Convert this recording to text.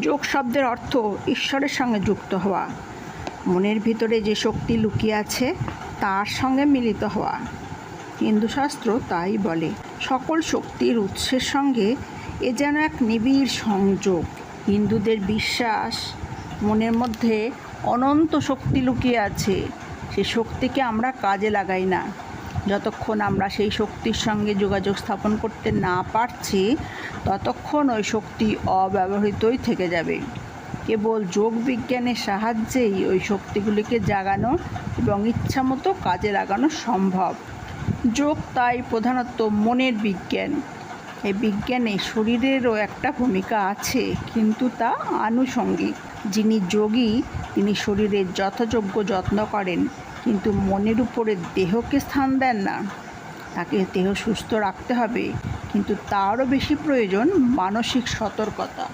যোগ শব্দের অর্থ ঈশ্বরের সঙ্গে যুক্ত হওয়া। মনের ভিতরে যে শক্তি লুকিয়ে আছে, তার সঙ্গে মিলিত হওয়া। হিন্দু শাস্ত্র তাই বলে, সকল শক্তির উৎসের সঙ্গে এ যেন এক নিবিড় সংযোগ। হিন্দুদের বিশ্বাস, মনের মধ্যে অনন্ত শক্তি লুকিয়ে আছে। সে শক্তিকে আমরা কাজে লাগাই না। যতক্ষণ আমরা সেই শক্তির সঙ্গে যোগাযোগ স্থাপন করতে না পারছি, ততক্ষণ ওই শক্তি অব্যবহৃতই থেকে যাবে। কেবল যোগ বিজ্ঞানের সাহায্যেই ওই শক্তিগুলিকে জাগানো এবং ইচ্ছামতো কাজে লাগানো সম্ভব। যোগ তাই প্রধানত মনের বিজ্ঞান। এই বিজ্ঞানে শরীরেরও একটা ভূমিকা আছে, কিন্তু তা আনুষঙ্গিক। যিনি যোগী, তিনি শরীরের যথাযোগ্য যত্ন করেন। কিন্তু মনের উপরে দেহকে স্থান দেন না। তাকে দেহ সুস্থ রাখতে হবে, কিন্তু তারও বেশি প্রয়োজন মানসিক সতর্কতা।